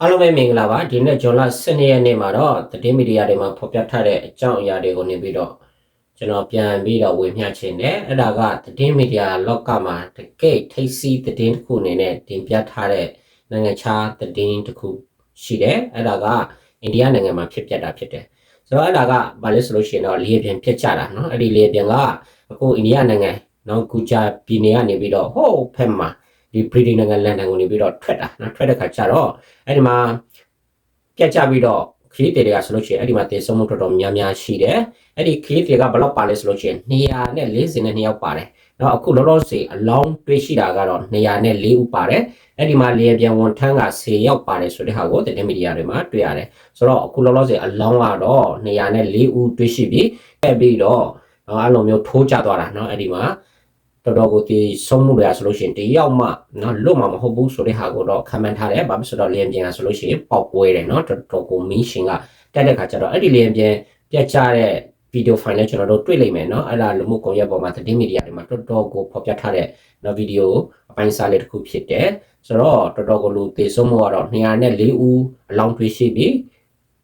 အားလုံးပဲမင်္ဂလာပါဒီနေ့ဇွန်လ12ရက်နေ့မှာတော့သတင်းမီဒီယာတွေမှာဖော်ပြထားတဲ့အကြောင်းအရာတွေကိုနေပြီးတော့ကျွန်တော်ပြန်ပြီးတော့ဝေမျှချင်တယ်အဲ့ဒါကသတင်းမီဒီယာလောကမှာတကယ့်ထိပ်စီးသတင်းတစ်ခုအနေနဲ့တင်ပြထားတဲ့နိုင်ငံခြားသတင်းတစ်ခုရှိတယ်အဲ့ဒါကအိန္ဒိယနိုင်ငံမှာဖြစ်ပျက်တာဖြစ်တယ်ဆိုတော့အဲ့ဒါကဘာလဲဆိုလို့ရှိရင်တော့လေပြန်ဖြစ်ကြတာเนาะအဲ့ဒီလေပြန်ကအခုအိန္ဒိယနိုင်ငံနော်ဂူဂျာပြည်နယ်ကနေပြီးတော့ဟိုးဖက်မှာ ဒီဗြိတိန်နိုင်ငံလန်ဒန်ကိုနေပြီးတော့ထွက်တာနော်ထွက်တဲ့ခါကျတော့အဲ့ဒီမှာပြတ်ကြပြီးတော့ခရီးတွေကဆိုလို့ရှိရင်အဲ့ဒီမှာတင်ဆုံးမှုတော်တော်များများရှိတယ်အဲ့ဒီခရီးတွေကဘယ်လောက်ပါလဲဆိုလို့ရှိရင်240နဲ့2ယောက်ပါတယ်နော်အခုလောလောဆယ်အလောင်းတွေးရှိတာကတော့204ဦးပါတယ်အဲ့ဒီမှာလေပြန်ဝန်ထမ်းက10ယောက်ပါတယ်ဆိုတဲ့ဟာကိုတင်မီဒီယာတွေမှာတွေ့ရတယ်ဆိုတော့အခုလောလောဆယ်အလောင်းကတော့204ဦးတွေးရှိပြီးအဲ့ပြီးတော့အဲ့လိုမျိုးထိုးကြသွားတာနော်အဲ့ဒီမှာ တော်တော်ကိုဒီဆုံးမှုတွေကဆိုလို့ရှိရင်တယောက်မှနော်လွတ်မှာမဟုတ်ဘူးဆိုတဲ့ဟာကိုတော့ခံမှန်းထားတယ်။ဘာဖြစ်လို့လဲဆိုတော့လျင်ပြန်ဆိုလို့ရှိရင်ပေါက်ပွဲတယ်နော်တော်တော်ကိုမင်းရှင်ကတက်တဲ့ခါကျတော့အဲ့ဒီလျင်ပြန်ပြတ်ကျတဲ့ဗီဒီယိုဖိုင်လည်းကျွန်တော်တို့တွေ့လိမ့်မယ်နော်အဲ့ဒါလူမှုကွန်ရက်ပေါ်မှာသတင်းမီဒီယာတွေမှာတော်တော်ကိုဖော်ပြထားတဲ့နော်ဗီဒီယိုအပိုင်းစားလေးတစ်ခုဖြစ်တယ်ဆိုတော့တော်တော်ကိုလူသေဆုံးမှုကတော့204ဦးအလောင်းတွေ့ရှိပြီး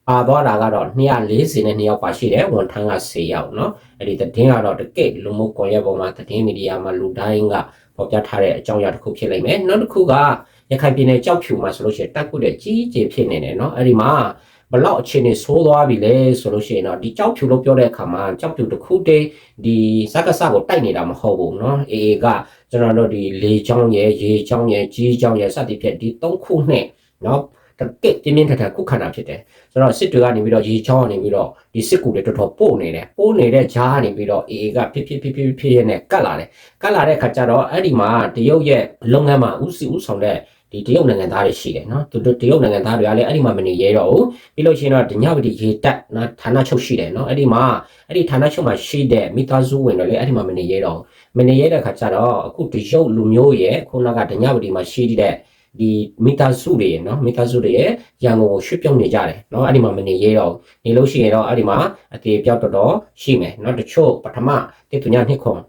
ပါသွားတာကတော့240နဲ့2ယောက်ပါရှိတယ်ဝန်ထမ်းက10ယောက်เนาะအဲ့ဒီသတင်းကတော့တကယ့်လူမှုကွန်ရက်ပေါ်မှာသတင်းမီဒီယာမှာလူတိုင်းကပေါ်ပြထားတဲ့အကြောင်းအရာတစ်ခုဖြစ်လိမ့်မယ်နောက်တစ်ခုကရခိုင်ပြည်နယ်ကြောက်ဖြူမှာဆိုလို့ရှိရင်တက်ခုတဲ့ကြီးကြီးဖြစ်နေတယ်เนาะအဲ့ဒီမှာဘလောက်အခြေအနေဆိုးသွားပြီလဲဆိုလို့ရှိရင်တော့ဒီကြောက်ဖြူလို့ပြောတဲ့အခါမှာကြောက်ဖြူတစ်ခုတည်းဒီစက္ကစကိုတိုက်နေတာမဟုတ်ဘူးเนาะအေအေကကျွန်တော်တို့ဒီလေချောင်းရဲ့ရေချောင်းရဲ့ကြီးချောင်းရဲ့စသည်ဖြင့်ဒီ၃ခုနဲ့เนาะ တကယ့်ပြင်းပြင်းထန်ထန်ခုခံတာဖြစ်တယ်ဆိုတော့စစ်တွေကနေပြီးတော့ရေချောင်းကနေပြီးတော့ဒီစစ်ကူတွေတော်တော်ပို့နေတယ်ပို့နေတဲ့ဂျားကနေပြီးတော့အေအေကဖြစ်ဖြစ်ဖြစ်ဖြစ်ဖြစ်နဲ့ကတ်လာတယ်ကတ်လာတဲ့ခါကျတော့အဲ့ဒီမှာတရုတ်ရဲ့လုပ်ငန်းမှာဥစီဥဆောင်တဲ့ဒီတရုတ်နိုင်ငံသားတွေရှိတယ်နော်သူတို့တရုတ်နိုင်ငံသားတွေကလည်းအဲ့ဒီမှာမနေရဲတော့ဘူးပြီးလို့ရှိရင်တော့ဒညဝတီရေတက်နော်ဌာနချုပ်ရှိတယ်နော်အဲ့ဒီမှာအဲ့ဒီဌာနချုပ်မှာရှိတဲ့မိသားစုဝင်တွေလည်းအဲ့ဒီမှာမနေရဲတော့မနေရဲတဲ့ခါကျတော့အခုတရုတ်လူမျိုးရဲ့ခုနကဒညဝတီမှာရှိတဲ့ ဒီမိသားစုတွေเนาะမိသားစုတွေရဲ့ရန်ကုန်ကိုရွှေ့ပြောင်းနေကြတယ်เนาะအဲ့ဒီမှာမနေရဲတော့နေလို့ရှိရင်တော့အဲ့ဒီမှာအသေးပြောက်တော်တော်ရှိမယ်เนาะတချို့ပထမတိပညာနှစ်ခွန်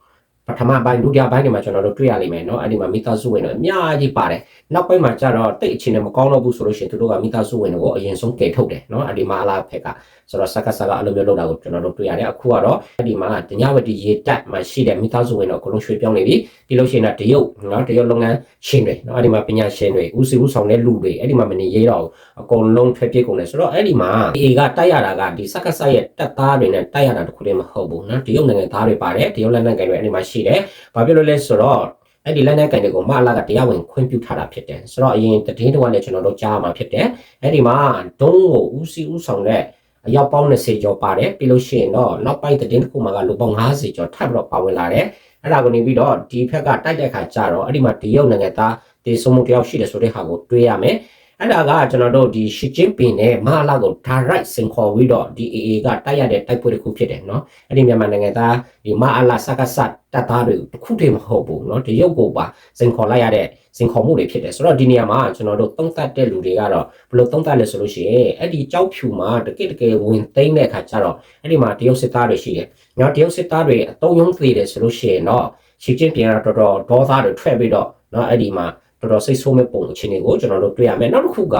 ပထမပိုင်းဒုတိယပိုင်းတွေမှာကျွန်တော်တို့တွေ့ရလိမ့်မယ်เนาะအဲ့ဒီမှာမိသားစုဝင်တွေအများကြီးပါတယ်နောက်ပိုင်းမှာကျတော့တိတ်အခြေအနေမကောင်းတော့ဘူးဆိုလို့ရှိရင်သူတို့ကမိသားစုဝင်တွေကိုအရင်ဆုံးကယ်ထုတ်တယ်เนาะအဲ့ဒီမှာအလားဖက်ကဆိုတော့စက္ကစကအလိုမျိုးလုပ်တာကိုကျွန်တော်တို့တွေ့ရတယ်အခုကတော့အဲ့ဒီမှာဒညဝတီရေတက်မှာရှိတဲ့မိသားစုဝင်တော့အကုန်လုံးရွှေ့ပြောင်းနေပြီဒီလို့ရှိရင်တော့တရုတ်เนาะတရုတ်လုပ်ငန်းရှင်တွေเนาะအဲ့ဒီမှာပညာရှင်တွေဦးစီးဦးဆောင်တဲ့လူတွေအဲ့ဒီမှာမနေရဲတော့အကုန်လုံးထွက်ပြေးကုန်တယ်ဆိုတော့အဲ့ဒီမှာအေကတိုက်ရတာကဒီစက္ကစရဲ့တက်သားတွေနဲ့တိုက်ရတာတခုတည်းမဟုတ်ဘူးเนาะတရုတ်နိုင်ငံသားတွေပါတယ်တရုတ်လက်နက်ကိုင်တွေအဲ့ဒီမှာရှိ ိတယ်ဘာဖြစ်လို့လဲဆိုတော့အဲ့ဒီလက်နက်ကန်တွေကိုမအလာကတရားဝင်ခွင့်ပြုထားတာဖြစ်တယ်ဆိုတော့အရင်တည်င်းတော့လည်းကျွန်တော်တို့ကြားမှာဖြစ်တယ်အဲ့ဒီမှာဒုံးကိုဦးစီးဦးဆောင်တဲ့အယောက်ပေါင်း20ကျော်ပါတယ်ပြီးလို့ရှိရင်တော့နောက်ပိုင်းသတင်းတစ်ခုမှာကလူပေါင်း50ကျော်ထပ်ပြီးတော့ပါဝင်လာတယ်အဲ့ဒါကိုနေပြီးတော့ဒီဘက်ကတိုက်တဲ့ခါကျတော့အဲ့ဒီမှာဒီရုပ်နိုင်ငံသားတေဆုံးမှုတယောက်ရှိတယ်ဆိုတဲ့ဟာကိုတွေးရမယ် အဲ့ဒါကကျွန်တော်တို့ဒီရှီကျင်းပင်နဲ့မဟာလာကို direct စင်ခေါ်ပြီးတော့ဒီ AA ကတိုက်ရတဲ့တိုက်ပွဲတစ်ခုဖြစ်တယ်နော်အဲ့ဒီမြန်မာနိုင်ငံသားဒီမဟာလာစကားစတပ်သားတွေတခုတည်းမဟုတ်ဘူးနော်ဒီရုပ်ကိုပါစင်ခေါ်လိုက်ရတဲ့စင်ခေါ်မှုတွေဖြစ်တယ်ဆိုတော့ဒီနေရာမှာကျွန်တော်တို့သုံးသပ်တဲ့လူတွေကတော့ဘယ်လိုသုံးသပ်လဲဆိုလို့ရှိရင်အဲ့ဒီကြောက်ဖြူမှာတကယ်တကယ်ဝင်သိမ့်တဲ့အခါကျတော့အဲ့ဒီမှာတရုတ်စစ်သားတွေရှိတယ်နော်တရုတ်စစ်သားတွေအတုံးယုံသေးတယ်ဆိုလို့ရှိရင်တော့ရှီကျင်းပင်ကတော်တော်ဒေါသတွေထွက်ပြီးတော့နော်အဲ့ဒီမှာ တော်တော်စိတ်ဆိုးမဲ့ပုံအခြေအနေကိုကျွန်တော်တို့တွေ့ရမယ်နောက်တစ်ခုက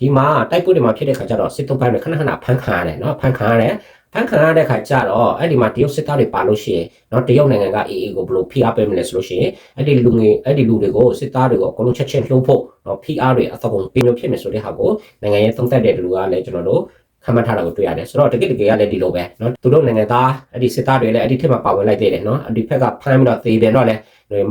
ဒီမှာတိုက်ပွဲတွေမှာဖြစ်တဲ့ခါကျတော့စစ်တုံးပိုင်းတွေခဏခဏဖမ်းခံရတယ်เนาะဖမ်းခံရတယ်ဖန်ခံရတဲ့ခါကျတော့အဲ့ဒီမှာတရုတ်စစ်သားတွေပါလို့ရှိရင်เนาะတရုတ်နိုင်ငံက AA ကိုဘယ်လိုဖိအားပေးမလဲဆိုလို့ရှိရင်အဲ့ဒီလူငယ်အဲ့ဒီလူတွေကိုစစ်သားတွေကိုအကုန်လုံးချက်ချင်းလှုပ်ဖို့เนาะဖိအားတွေအသကုန်ပြင်လို့ဖြစ်မယ်ဆိုတဲ့ဟာကိုနိုင်ငံရေးသုံးသပ်တဲ့လူကလည်းကျွန်တော်တို့ခမထားတာကိုတွေ့ရတယ်ဆိုတော့တကယ်တကယ်ကလည်းဒီလိုပဲเนาะသူတို့နိုင်ငံသားအဲ့ဒီစစ်သားတွေလည်းအဲ့ဒီထက်မှာပါဝင်လိုက်သေးတယ်เนาะအဲ့ဒီဖက်ကဖမ်းပြီးတော့သေတယ်တော့လည်း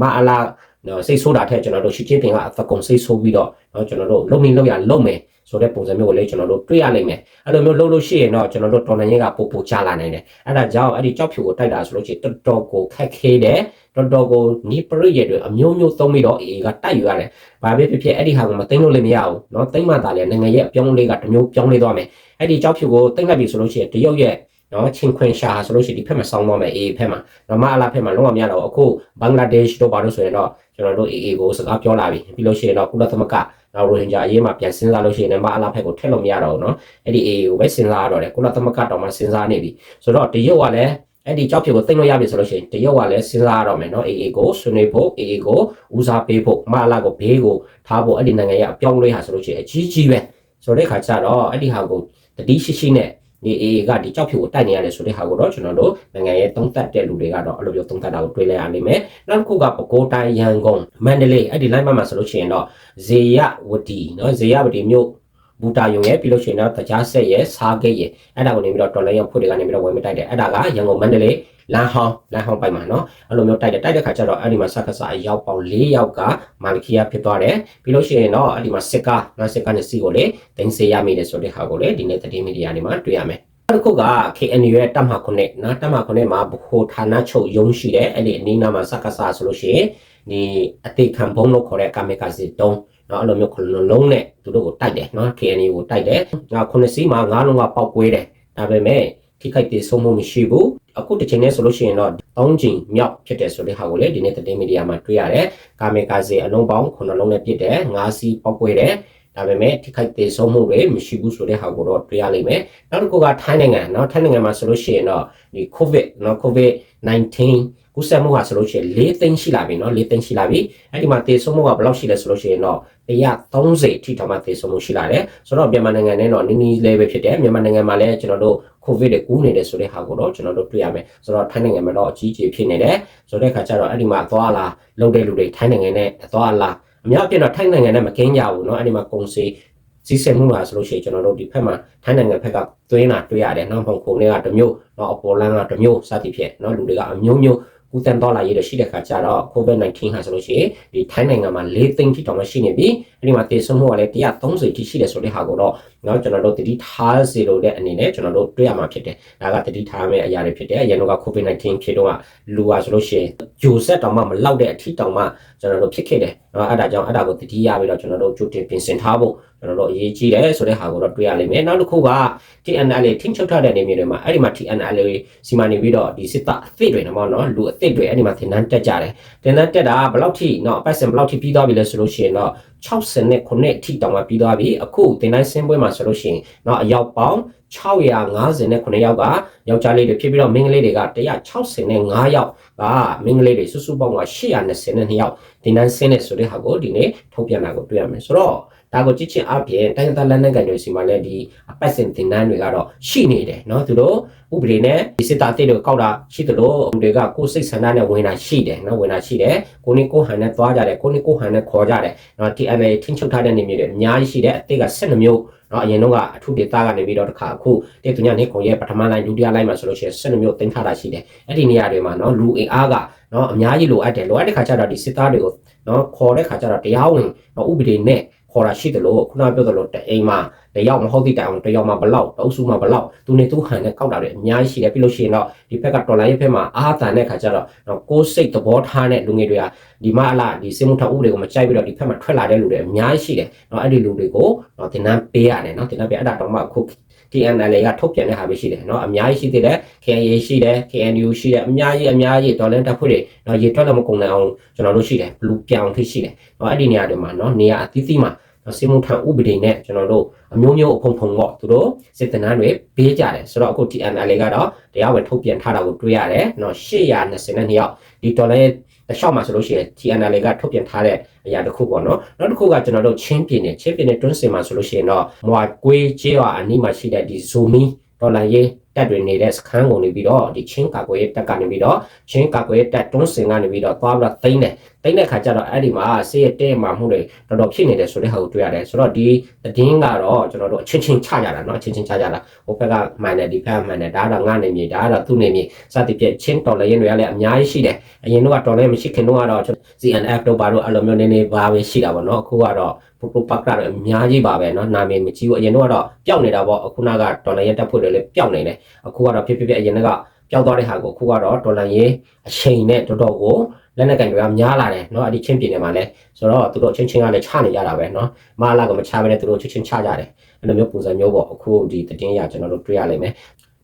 မအလား နော်စိတ်ဆိုးတာထက်ကျွန်တော်တို့ရှီချင်းတင်ကအသကုံစိတ်ဆိုးပြီးတော့နော်ကျွန်တော်တို့လုံနေလုံရလုံမယ်ဆိုတဲ့ပုံစံမျိုးကိုလည်းကျွန်တော်တို့တွေ့ရနိုင်မယ်အဲ့လိုမျိုးလုပ်လို့ရှိရင်တော့ကျွန်တော်တို့တော်နိုင်ရေးကပို့ပို့ချလာနိုင်တယ်အဲ့ဒါကြောင့်အဲ့ဒီကြောက်ဖြူကိုတိုက်တာဆိုလို့ရှိရင်တော်တော်ကိုခက်ခဲတယ်တော်တော်ကိုနီးပရိယေတွေအမျိုးမျိုးသုံးပြီးတော့အေးကတိုက်ယူရတယ်ဘာဖြစ်ဖြစ်ဖြစ်အဲ့ဒီဟာကိုမသိလို့လည်းမရဘူးเนาะသိမ့်မှသာလေနိုင်ငံရဲ့အပြောင်းလေးကတစ်မျိုးပြောင်းလဲသွားမယ်အဲ့ဒီကြောက်ဖြူကိုသိမ့်လိုက်ပြီဆိုလို့ရှိရင်တရုတ်ရဲ့ နော်ချင်းခွင်ရှာဆိုလို့ရှိရင်ဒီဖက်မှာစောင်းသွားမယ်အေးဖက်မှာနော်မအလားဖက်မှာလုံးဝမရတော့အခုဘင်္ဂလားဒေ့ရှ်တို့ဘာလို့ဆိုရင်တော့ကျွန်တော်တို့အေးအေးကိုစကားပြောလာပြီပြီးလို့ရှိရင်တော့ကုလသမဂ္ဂနောက်ရိုဟင်ဂျာအရေးမှာပြန်စဉ်းစားလို့ရှိရင်လည်းမအလားဖက်ကိုထည့်လို့မရတော့ဘူးနော်အဲ့ဒီအေးကိုပဲစဉ်းစားရတော့တယ်ကုလသမဂ္ဂတော်မှာစဉ်းစားနေပြီဆိုတော့တရုတ်ကလည်းအဲ့ဒီကြောက်ဖြူကိုသိမ့်လို့ရပြီဆိုလို့ရှိရင်တရုတ်ကလည်းစဉ်းစားရတော့မယ်နော်အေအေကိုဆွနေဖို့အေအေကိုဦးစားပေးဖို့မအလားကိုဘေးကိုထားဖို့အဲ့ဒီနိုင်ငံရဲ့အပြောင်းလဲဟာဆိုလို့ရှိရင်အကြီးကြီးပဲဆိုတဲ့ခါကျတော့အဲ့ဒီဟာကိုတတိရှိရှိနဲ့ ဒီအေကဒီကြောက်ဖြူကိုတိုက်နေရတယ်ဆိုတဲ့ဟာကိုတော့ကျွန်တော်တို့နိုင်ငံရဲ့သုံးသက်တဲ့လူတွေကတော့အဲ့လိုမျိုးသုံးသက်တာကိုတွေ့လဲရနိုင်မယ်နောက်တစ်ခုကပဲခူးတိုင်းရန်ကုန်မန္တလေးအဲ့ဒီ line မှာဆိုလို့ရှိရင်တော့ဇေယဝတီနော်ဇေယဝတီမြို့ ဘူတာယုံရဲ့ပြီးလို့ရှိရင်တော့တကြားဆက်ရဲ့စားဂိတ်ရဲ့အဲ့ဒါကိုနေပြီးတော့တော်လိုင်းရောက်ဖွင့်တွေကနေပြီးတော့ဝင်မတိုက်တယ်အဲ့ဒါကရန်ကုန်မန္တလေးလမ်းဟောင်းလမ်းဟောင်းပိုက်မှာနော်အဲ့လိုမျိုးတိုက်တယ်တိုက်တဲ့ခါကျတော့အဲ့ဒီမှာစက္ကစအရောက်ပေါင်း၄ယောက်ကမာလကီယာဖြစ်သွားတယ်ပြီးလို့ရှိရင်တော့အဲ့ဒီမှာစစ်ကားနော်စစ်ကားနဲ့စီကိုလေတင်စေရမိတယ်ဆိုတဲ့ဟာကိုလေဒီနေ့သတင်းမီဒီယာတွေမှာတွေ့ရမယ်နောက်တစ်ခုက KNU ရဲ့တပ်မခုနှစ်နော်တပ်မခုနှစ်မှာဘခိုဌာနချုပ်ရုံးရှိတယ်အဲ့ဒီအနီးနားမှာစက္ကစဆိုလို့ရှိရင်ဒီအတိခံဘုံလို့ခေါ်တဲ့ကာမေကာစီတုံး နော်အဲ့လိုမျိုးခလုံးလုံးနဲ့သူတို့ကိုတိုက်တယ်နော် KNU ကိုတိုက်တယ်။နောက်ခုနှစ်စီးမှာငါးလုံးကပောက်ကွဲတယ်။ဒါပေမဲ့ထိခိုက်ဒေဆုံးမှုမရှိဘူး။အခုတစ်ချိန်နဲ့ဆိုလို့ရှိရင်တော့တောင်းကျင်မြောက်ဖြစ်တယ်ဆိုတဲ့ဟာကိုလည်းဒီနေ့သတင်းမီဒီယာမှာတွေ့ရတယ်။ကာမေကာစီအလုံးပေါင်းခုနှစ်လုံးနဲ့ပြစ်တယ်။ငါးစီးပောက်ကွဲတယ်။ဒါပေမဲ့ထိခိုက်ဒေဆုံးမှုတွေမရှိဘူးဆိုတဲ့ဟာကိုတော့တွေ့ရလိမ့်မယ်။နောက်တစ်ခုကထိုင်းနိုင်ငံနော်ထိုင်းနိုင်ငံမှာဆိုလို့ရှိရင်တော့ဒီ COVID နော် COVID 19 ကူးစက်မှုဟာဆိုလို့ရှိရင်၄သိန်းရှိလာပြီနော်၄သိန်းရှိလာပြီအဲ့ဒီမှာသေဆုံးမှုကဘယ်လောက်ရှိလဲဆိုလို့ရှိရင်တော့130အထိတောင်မှသေဆုံးမှုရှိလာတယ်ဆိုတော့မြန်မာနိုင်ငံနဲ့တော့နီးနီးလေးပဲဖြစ်တယ်မြန်မာနိုင်ငံမှာလည်းကျွန်တော်တို့ကိုဗစ်တွေကူးနေတယ်ဆိုတဲ့ဟာကိုတော့ကျွန်တော်တို့တွေ့ရမယ်ဆိုတော့ထိုင်းနိုင်ငံမှာတော့အကြီးကြီးဖြစ်နေတယ်ဆိုတဲ့ခါကျတော့အဲ့ဒီမှာသွားလာလုပ်တဲ့လူတွေထိုင်းနိုင်ငံနဲ့သွားလာအများအပြားတော့ထိုင်းနိုင်ငံနဲ့မကင်းကြဘူးเนาะအဲ့ဒီမှာကုန်စည်စီးဆင်းမှုမှာဆိုလို့ရှိရင်ကျွန်တော်တို့ဒီဖက်မှာထိုင်းနိုင်ငံဖက်ကသွင်းတာတွေ့ရတယ်เนาะဟောင်ကောင်တွေကတစ်မျိုးเนาะအပေါ်လန်ကတစ်မျိုးစသဖြင့်เนาะလူတွေကအမျိုးမျိုး ကူတန်တော့လာရေးရရှိတဲ့ခါကျတော့ COVID-19 ဟာဆိုလို့ရှိရင်ဒီထိုင်းနိုင်ငံမှာ၄သိန်းထိတောင်မှရှိနေပြီအဲ့ဒီမှာတေဆုံးမှုကလည်း130ထိရှိတယ်ဆိုတဲ့ဟာကိုတော့เนาะကျွန်တော်တို့တတိထားစီလို့တဲ့အနေနဲ့ကျွန်တော်တို့တွေ့ရမှာဖြစ်တယ်ဒါကတတိထားမယ့်အရာတွေဖြစ်တယ်ရန်ကုန်က COVID-19 ဖြစ်တော့လူဟာဆိုလို့ရှိရင်ဂျိုဆက်တောင်မှမလောက်တဲ့အထီတောင်မှကျွန်တော်တို့ဖြစ်ခဲ့တယ် နော်အဲ့ဒါကြောင့်အဲ့ဒါကိုတတိယပြီးတော့ကျွန်တော်တို့ကြိုတင်ပြင်ဆင်ထားဖို့ကျွန်တော်တို့အရေးကြီးတယ်ဆိုတဲ့ဟာကိုတော့တွေ့ရလိမ့်မယ်နောက်တစ်ခုက TNL ထိန်းချုပ်ထားတဲ့နေမျိုးတွေမှာအဲ့ဒီမှာ TNL စီမံနေပြီးတော့ဒီစစ်တပ်အသစ်တွေနော်နော်လူအသစ်တွေအဲ့ဒီမှာသင်တန်းတက်ကြတယ်သင်တန်းတက်တာဘယ်လောက်ထိနော်အပတ်စဉ်ဘယ်လောက်ထိပြီးသွားပြီလဲဆိုလို့ရှိရင်တော့69အထိတောင်မှပြီးသွားပြီအခုသင်တန်းဆင်းပွဲမှာဆိုလို့ရှိရင်နော်အယောက်ပေါင်း 650နဲ့9ယောက်ကယောက်ျားလေးတွေဖြစ်ပြီးတော့မိန်းကလေးတွေက160နဲ့5ယောက်ကမိန်းကလေးတွေစုစုပေါင်းက820နဲ့2ယောက်သင်တန်းဆင်းနေဆိုတဲ့ဟာကိုဒီနေ့ထုတ်ပြန်တာကိုတွေ့ရမယ်ဆိုတော့ ဒါကိုကြည့်ချင်းအပြင်တိုင်းသားလက်နက်ကန်တွေစီမှာလည်းဒီအပတ်စဉ်သင်တန်းတွေကတော့ရှိနေတယ်เนาะသူတို့ဥပဒေနဲ့ဒီစစ်သားအသစ်တွေကောက်တာရှိသလိုလူတွေကကိုယ်စိတ်ဆန္ဒနဲ့ဝင်တာရှိတယ်เนาะဝင်တာရှိတယ်ကိုနေကိုဟန်နဲ့သွားကြတယ်ကိုနေကိုဟန်နဲ့ခေါ်ကြတယ်เนาะ TNL ထင်းချုပ်ထားတဲ့နေမျိုးတွေအများကြီးရှိတယ်အသစ်က12မျိုးเนาะအရင်တော့ကအထုဒေတာကနေပြီးတော့တခါအခုတေသူညနေခုံရဲ့ပထမလိုင်းဒုတိယလိုင်းမှာဆိုလို့ရှိရင်12မျိုးတင်ထားတာရှိတယ်အဲ့ဒီနေရာတွေမှာเนาะလူအင်အားကเนาะအများကြီးလိုအပ်တယ်လိုအပ်တဲ့ခါကျတော့ဒီစစ်သားတွေကိုเนาะခေါ်တဲ့ခါကျတော့တရားဝင်เนาะဥပဒေနဲ့ ခေါ်တာရှိတယ်လို့ခုနပြောသလိုတအိမ်မှာတယောက်မဟုတ်သည့်တိုင်အောင်တယောက်မှဘလောက်တအုပ်စုမှဘလောက်သူနေသူဟန်နဲ့ကောက်တာတွေအများကြီးရှိတယ်ပြီးလို့ရှိရင်တော့ဒီဘက်ကတော်လိုင်းရဲ့ဘက်မှာအာတန်တဲ့ခါကျတော့ကိုယ်စိတ်သဘောထားတဲ့လူငယ်တွေကဒီမအလားဒီစေမှုထောက်ဥပဒေကိုမကြိုက်ပြီးတော့ဒီဘက်မှာထွက်လာတဲ့လူတွေအများကြီးရှိတယ်เนาะအဲ့ဒီလူတွေကိုเนาะတင်နန်းပေးရတယ်เนาะတင်နန်းပေးအဲ့ဒါတော့မှအခု TNL ကထုတ်ပြန်တဲ့ဟာပဲရှိတယ်เนาะအများကြီးရှိသေးတယ် KNA ရှိတယ် KNU ရှိတယ်အများကြီးအများကြီးဒေါ်လန်တက်ဖွဲ့တွေเนาะရေထွက်လည်းမကုန်နိုင်အောင်ကျွန်တော်တို့ရှိတယ်ဘလူးပြောင်ထိရှိတယ်เนาะအဲ့ဒီနေရာတွေမှာเนาะနေရာအသီးသီးမှာစေမှုထံဥပဒေနဲ့ကျွန်တော်တို့အမျိုးမျိုးအဖုံဖုံပေါ့သူတို့စစ်တမ်းတွေပေးကြတယ်ဆိုတော့အခု TNL ကတော့တရားဝင်ထုတ်ပြန်ထားတာကိုတွေ့ရတယ်เนาะ822ယောက်ဒီဒေါ်လာရဲ့ တခြားမှာဆိုလို့ရှိရင် TNL ကထုတ်ပြန်ထားတဲ့အရာတစ်ခုပေါ့နော်နောက်တစ်ခုကကျွန်တော်တို့ချင်းပြည်နယ်ချင်းပြည်နယ်တွန်းစင်မှာဆိုလို့ရှိရင်တော့မွာကွေးကျေးရွာအနီးမှာရှိတဲ့ဒီဇိုမီဒေါ်လာရေး တက်တွေနေတဲ့စခန်းကုန်နေပြီးတော့ဒီချင်းကာကွယ်ရေးတက်ကနေပြီးတော့ချင်းကာကွယ်ရေးတက်တွန်းစင်ကနေပြီးတော့သွားပြီးတော့သိမ့်တယ်သိမ့်တဲ့ခါကျတော့အဲ့ဒီမှာဆေးရတဲ့မှာမှုတွေတော်တော်ဖြစ်နေတယ်ဆိုတဲ့ဟာကိုတွေ့ရတယ်ဆိုတော့ဒီသတင်းကတော့ကျွန်တော်တို့အချင်းချင်းချကြတာเนาะအချင်းချင်းချကြတာဟိုဘက်ကမှန်တယ်ဒီဘက်ကမှန်တယ်ဒါကတော့ငါနေမြေဒါကတော့သူ့နေမြေစသဖြင့်ချင်းတော်လည်းရင်းတွေကလည်းအများကြီးရှိတယ်အရင်တော့တော်လည်းမရှိခင်တော့ကတော့ CNF တို့ဘာလို့အဲ့လိုမျိုးနေနေပါပဲရှိတာပေါ့เนาะအခုကတော့ ပရိုပတ်ကတော့အများကြီးပါပဲเนาะနာမည်မကြီးဘူးအရင်တော့ကတော့ပျောက်နေတာပေါ့အခုနကဒေါ်လာရတက်ဖို့တွေလည်းပျောက်နေတယ်အခုကတော့ဖြစ်ဖြစ်ဖြစ်အရင်ကပျောက်သွားတဲ့ဟာကိုအခုကတော့ဒေါ်လာရေးအချိန်နဲ့တော်တော်ကိုလက်နက်ကန်တွေကများလာတယ်เนาะအဲ့ဒီချင်းပြည်နယ်မှာလည်းဆိုတော့သူတို့ချင်းချင်းကလည်းချနေကြတာပဲเนาะမလာကမချဘဲနဲ့သူတို့ချင်းချင်းချကြတယ်အဲ့လိုမျိုးပုံစံမျိုးပေါ့အခုဒီတည်င်းရကျွန်တော်တို့တွေ့ရလိမ့်မယ်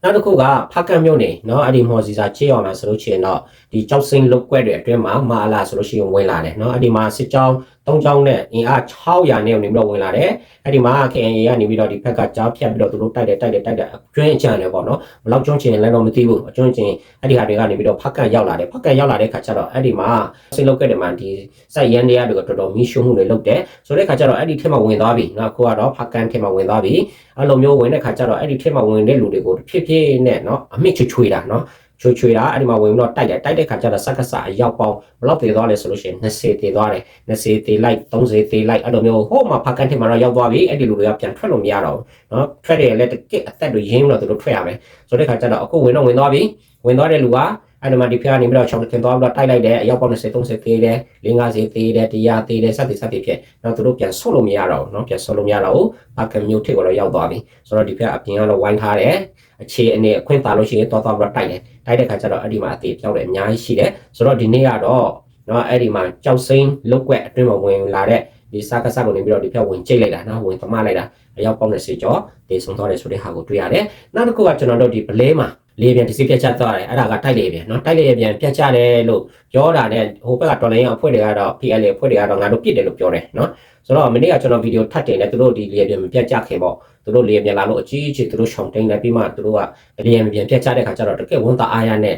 နောက်တစ်ခုကဖကတ်မြို့နေเนาะအဲ့ဒီမော်စီစာချေးရမှာဆိုလို့ရှိရင်တော့ ဒီ ဒီကြောက်စိမ့်လုတ်ကွက်တွေအတွင်းမှာမာလာဆိုလို့ရှိရင်ဝင်လာတယ်เนาะအဲ့ဒီမှာစစ်ကြောင်း၃ကြောင်းနဲ့အင်အား600နဲ့နေပြီးတော့ဝင်လာတယ်အဲ့ဒီမှာ KNA ကနေပြီးတော့ဒီဘက်ကကြားဖြတ်ပြီးတော့သူတို့တိုက်တယ်တိုက်တယ်တိုက်တယ်ကျွင်းအကြံတယ်ပေါ့နော်ဘယ်လောက်ကျွန်းချင်လဲတော့မသိဘူးအကျွန်းချင်အဲ့ဒီဟာတွေကနေပြီးတော့ဖက်ကန်ရောက်လာတယ်ဖက်ကန်ရောက်လာတဲ့ခါကျတော့အဲ့ဒီမှာစိတ်လုတ်ကွက်တွေမှာဒီစိုက်ရန်တရားတွေကတော်တော်မီးရှို့မှုတွေလုပ်တယ်ဆိုတဲ့ခါကျတော့အဲ့ဒီထက်မှဝင်သွားပြီเนาะအခုကတော့ဖက်ကန်ထက်မှဝင်သွားပြီအဲ့လိုမျိုးဝင်တဲ့ခါကျတော့အဲ့ဒီထက်မှဝင်တဲ့လူတွေကိုတစ်ဖြည်းဖြည်းနဲ့เนาะအမြင့်ချွချွေတာเนาะ ချွေချွေတာအဲ့ဒီမှာဝင်ပြီးတော့တိုက်တယ်တိုက်တဲ့ခါကျတော့စက်ကစအရောက်ပေါင်းဘယ်လောက်တည်သွားလဲဆိုလို့ရှိရင်20တည်သွားတယ်20တည်လိုက်30တည်လိုက်အဲ့လိုမျိုးဟိုမှာဖက်ကန်ထက်မှတော့ရောက်သွားပြီအဲ့ဒီလူတွေကပြန်ထွက်လို့မရတော့ဘူးเนาะထွက်တယ်လည်းတစ်ကစ်အသက်တွေရင်းပြီးတော့သူတို့ထွက်ရမယ်ဆိုတဲ့ခါကျတော့အခုဝင်တော့ဝင်သွားပြီဝင်သွားတဲ့လူက အဲ့ဒီမှာဒီဖက်ကနေပြီးတော့ချောင်းတင်သွားပြီးတော့တိုက်လိုက်တယ်အရောက်ပေါင်း20 30သေးတယ်50သေးတယ်100သေးတယ်စသည်စသည်ဖြစ်တော့သူတို့ပြန်ဆုတ်လို့မရတော့ဘူးเนาะပြန်ဆုတ်လို့မရတော့ဘူးဖက်ကန်မျိုးထိပ်ကတော့ရောက်သွားပြီဆိုတော့ဒီဖက်အပြင်ကတော့ဝိုင်းထားတယ်အခြေအနေအခွင့်တာလို့ရှိရင်သွားသွားပြီးတော့တိုက်တယ်တိုက်တဲ့ခါကျတော့အဲ့ဒီမှာအသေးပြောက်တယ်အများကြီးရှိတယ်ဆိုတော့ဒီနေ့ကတော့เนาะအဲ့ဒီမှာကြောက်စိမ့်လုတ်ကွက်အတွင်းမှာဝင်လာတဲ့ဒီစကားစကိုနေပြီးတော့ဒီဖက်ဝင်ကျိတ်လိုက်တာเนาะဝင်သမလိုက်တာအရောက်ပေါင်း20ကျော်တေဆုံးသွားတယ်ဆိုတဲ့ဟာကိုတွေ့ရတယ်နောက်တစ်ခုကကျွန်တော်တို့ဒီပလဲမှာ လေပြန်တစ်စီးပြတ်ချသွားတယ်အဲ့ဒါကတိုက်လေပြန်နော်တိုက်လေပြန်ပြတ်ချတယ်လို့ပြောတာနဲ့ဟိုဘက်ကတော်လိုင်းအဖွဲ့တွေကတော့ PL အဖွဲ့တွေကတော့ငါတို့ပြစ်တယ်လို့ပြောတယ်နော်ဆိုတော့မနေ့ကကျွန်တော်ဗီဒီယိုထပ်တင်တယ်သူတို့ဒီလေပြန်မပြတ်ချခဲ့ပေါ့သူတို့လေပြန်လာလို့အကြီးအကျယ်သူတို့ရှောင်တိန်လိုက်ပြီးမှသူတို့ကလေပြန်မပြန်ပြတ်ချတဲ့ခါကျတော့တကယ်ဝန်တာအားရနဲ့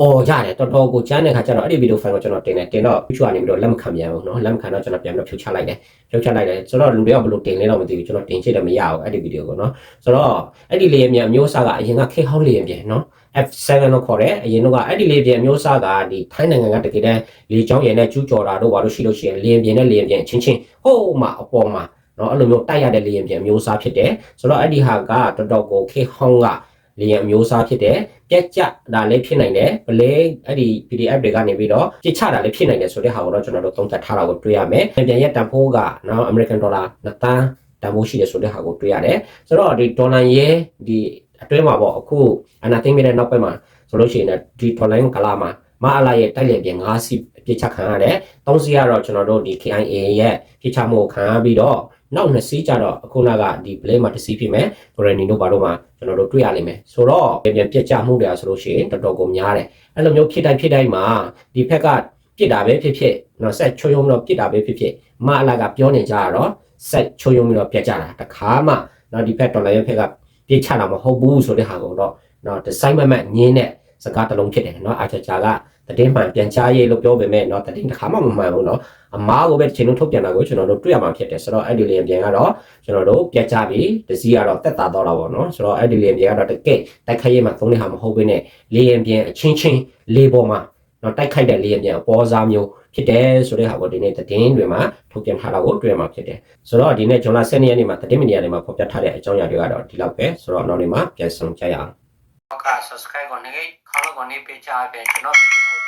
အော်ရတယ်တော်တော်ကိုချမ်းတဲ့ခါကျတော့အဲ့ဒီဗီဒီယိုဖိုင်ကိုကျွန်တော်တင်တယ်တင်တော့ YouTube ကနေပြီးတော့လက်မခံပြန်ဘူးเนาะလက်မခံတော့ကျွန်တော်ပြန်ပြီးတော့ဖြုတ်ချလိုက်တယ်ဖြုတ်ချလိုက်တယ်ဆိုတော့လူတွေကဘယ်လိုတင်လဲတော့မသိဘူးကျွန်တော်တင်ချိတ်တယ်မရဘူးအဲ့ဒီဗီဒီယိုကိုเนาะဆိုတော့အဲ့ဒီလေပြန်မျိုးအစားကအရင်ကခေတ်ဟောင်းလေပြန်เนาะ F7 လို့ခေါ်တယ်အရင်တော့ကအဲ့ဒီလေပြန်မျိုးစားကဒီထိုင်းနိုင်ငံကတကယ်တမ်းလေချောင်းရည်နဲ့ကျူးကျော်တာတို့ဘာလို့ရှိလို့ရှိရင်လေပြန်နဲ့လေပြန်ချင်းချင်းဟိုးမှာအပေါ်မှာเนาะအဲ့လိုမျိုးတိုက်ရတဲ့လေပြန်မျိုးစားဖြစ်တယ်ဆိုတော့အဲ့ဒီဟာကတော်တော်ကိုခေတ်ဟောင်းက လေယာဉ်မျိုးစားဖြစ်တယ်ပြက်ကြတာလည်းဖြစ်နိုင်တယ်ပလဲအဲ့ဒီ PDF တွေကနေပြီးတော့ပြစ်ချတာလည်းဖြစ်နိုင်တယ်ဆိုတဲ့ဟာကိုတော့ကျွန်တော်တို့သုံးသပ်ထားတာကိုတွေ့ရမယ်ပြန်ရဲ့တန်ဖိုးကနော် American Dollar 2တန်းတန်ဖိုးရှိတယ်ဆိုတဲ့ဟာကိုတွေ့ရတယ်ဆိုတော့ဒီဒေါ်လာရဲ့ဒီအတွင်းမှာပေါ့အခုအနာသိမ့်တဲ့နောက်ပိုင်းမှာဆိုလို့ရှိရင်ဒီ dollar ကလာမှာမအလာရဲ့တိုက်လေပြန်၅စီပြစ်ချခံရတယ်၃စီကတော့ကျွန်တော်တို့ဒီ KIA ရဲ့ပြစ်ချမှုကိုခံရပြီးတော့ နောက်နှစ်စီးကြတော့အခုနကဒီ play မှာတစ်စီးဖြစ်မယ် foreign တို့ဘာတို့မှာကျွန်တော်တို့တွေ့ရလိမ့်မယ်ဆိုတော့ပြန်ပြက်ကြမှုတွေဆိုလို့ရှိရင်တော်တော်ကိုများတယ်အဲ့လိုမျိုးဖြစ်တိုင်းဖြစ်တိုင်းမှာဒီဖက်ကပြစ်တာပဲဖြစ်ဖြစ်နော်ဆက်ချုံချုံတော့ပြစ်တာပဲဖြစ်ဖြစ်မအလာကပြောနေကြရတော့ဆက်ချုံချုံပြီးတော့ပြက်ကြတာတခါမှနော်ဒီဖက်ဒေါ်လာရဲ့ဖက်ကပြစ်ချတာမဟုတ်ဘူးဆိုတဲ့ဟာကိုတော့နော်ဒီဆိုင်မမတ်ညင်းတဲ့စကားတစ်လုံးဖြစ်တယ်နော်အာချာချာက တည်င်းမှန်ပြန်ချရေးလို့ပြောပေမဲ့နော်တည်င်းတစ်ခါမှမမှန်ဘူးနော်အမားကိုပဲချိန်လုံးထုတ်ပြန်တာကိုကျွန်တော်တို့တွေ့ရမှာဖြစ်တယ်ဆိုတော့အဲ့ဒီလေပြန်ကတော့ကျွန်တော်တို့ပြတ်ကြပြီတစည်းကတော့တက်တာတော့တာပေါ့နော်ဆိုတော့အဲ့ဒီလေပြန်ကတော့တကယ်တိုက်ခိုက်ရေးမှာသုံးတဲ့ဟာမဟုတ်ဘဲနဲ့လေရင်ပြန်အချင်းချင်းလေပေါ်မှာနော်တိုက်ခိုက်တဲ့လေရင်ပြန်အပေါ်စားမျိုးဖြစ်တယ်ဆိုတဲ့ဟာကိုဒီနေ့တည်င်းတွေမှာထုတ်ပြန်ထားတာကိုတွေ့ရမှာဖြစ်တယ်ဆိုတော့ဒီနေ့ဂျွန်လာ7ရက်နေ့မှာတည်င်းမီဒီယာတွေမှာဖော်ပြထားတဲ့အကြောင်းအရာတွေကတော့ဒီလောက်ပဲဆိုတော့နောက်နေ့မှာပြန်ဆောင်ကြရအောင်ဟုတ်ကဲ့ subscribe ကိုနေခေါင်းကိုနေပေးချပေးကျွန်တော်ဗီဒီယို